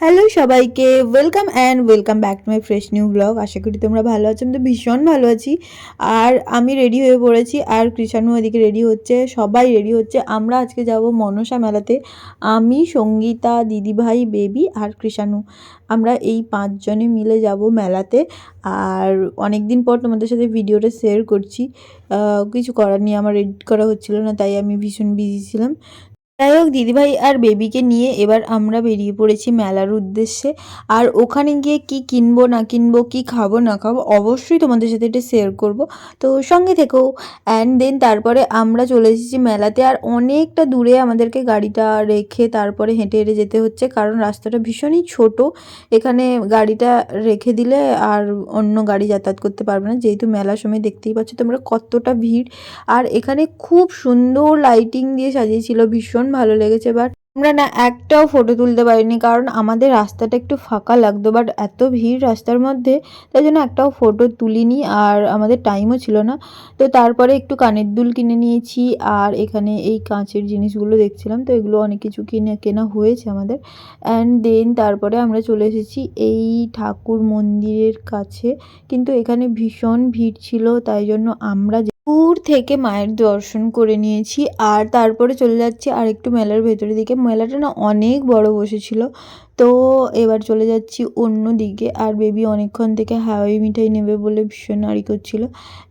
Hello সবাইকে, welcome and welcome back to my fresh new blog. আশা করি তোমরা ভালো আছো, আমি তো ভীষণ ভালো আছি। আর আমি রেডি হয়ে পড়েছি, আর কৃষাণু এদিকে রেডি হচ্ছে, সবাই রেডি হচ্ছে। আমরা আজকে যাব মনসা মেলাতে। আমি, সঙ্গীতা, দিদিভাই, বেবি আর কৃষাণু। আমরা এই পাঁচজনে মিলে যাব মেলাতে। আর অনেক দিন পর তোমাদের সাথে ভিডিওটা শেয়ার করছি। কিছু করার নিয়ে আমার এডিট করা হচ্ছিল না, তাই আমি ভীষণ বিজি ছিলাম। যাই হোক, দিদিভাই আর বেবিকে নিয়ে এবার আমরা বেরিয়ে পড়েছি মেলার উদ্দেশ্যে। আর ওখানে গিয়ে কি কিনবো, না কিনবো, কি খাব, না খাব, অবশ্যই তোমাদের সাথে এটা শেয়ার করব। তো সঙ্গে থেকেও অ্যান্ড দেন তারপরে আমরা চলে এসেছি মেলাতে। আর অনেকটা দূরে আমাদেরকে গাড়িটা রেখে তারপরে হেঁটে হেঁটে যেতে হচ্ছে, কারণ রাস্তাটা ভীষণই ছোট। এখানে গাড়িটা রেখে দিলে আর অন্য গাড়ি যাতায়াত করতে পারবে না। যেহেতু মেলার সময় দেখতেই পাচ্ছ তোমরা কতটা ভিড়। আর এখানে খুব সুন্দর লাইটিং দিয়ে সাজিয়েছিল ভীষণ। ভালো লেগেছে বাট আমরা না একটাও ফটো তুলতে পারিনি, কারণ আমাদের রাস্তাটা একটু ফাঁকা লাগতো বাট এত ভিড় রাস্তার মধ্যে, তাই জন্য একটাও ফটো তুলিনি আর আমাদের টাইমও ছিল না। তো তারপরে একটু কানের দুল কিনে নিয়েছি আর এখানে এই কাঁচের জিনিসগুলো দেখছিলাম, তো এগুলো অনেক কিছু কিনে, কেনা হয়েছে আমাদের। অ্যান্ড দেন তারপরে আমরা চলে এসেছি এই ঠাকুর মন্দিরের কাছে, কিন্তু এখানে ভীষণ ভিড় ছিল, তাই জন্য আমরা দূর থেকে মায়ের দর্শন করে নিয়েছি, আর তারপরে চলে যাচ্ছি আর একটু মেলার ভেতরের দিকে মেলাটা না অনেক বড় বসেছিল। তো এবার চলে যাচ্ছি অন্য দিকে। আর বেবি অনেকক্ষণ থেকে হাওয়াই মিঠাই নেবে বলে ভীষণ আড়ি করছিল।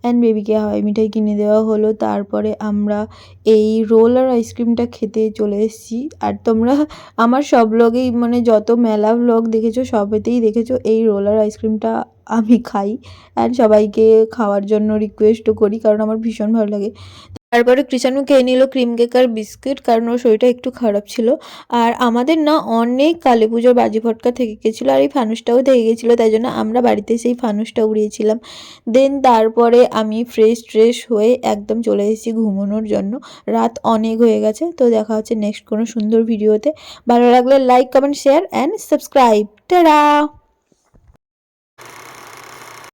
অ্যান্ড বেবিকে হাওয়াই মিঠাই কিনে দেওয়া হলো। তারপরে আমরা এই রোল আর আইসক্রিমটা খেতে চলে এসেছি। আর তোমরা আমার সব ব্লগেই মানে যত মেলা ব্লগ দেখেছ, সবেতেই দেখেছ এই রোলার আইসক্রিমটা আমি খাই। অ্যান্ড সবাইকে খাওয়ার জন্য রিকোয়েস্টও করি, কারণ আমার ভীষণ ভালো লাগে। তারপরে কৃষাণু খেয়ে নিল ক্রিম কেক আর বিস্কিট, কারণ ওর শরীরটা একটু খারাপ ছিল। আর আমাদের না অনেক কালী পুজোর বাজি ফটকা থেকে গেছিল আর এই ফানুসটাও থেকে গেছিল, তাই জন্য আমরা বাড়িতে সেই ফানুসটা উড়িয়েছিলাম। দেন তারপরে আমি ফ্রেশ ট্রেশ হয়ে একদম চলে এসেছি ঘুমানোর জন্য। রাত অনেক হয়ে গেছে, তো দেখা হচ্ছে নেক্সট কোনো সুন্দর ভিডিওতে ভালো লাগলে like comment share and subscribe tata!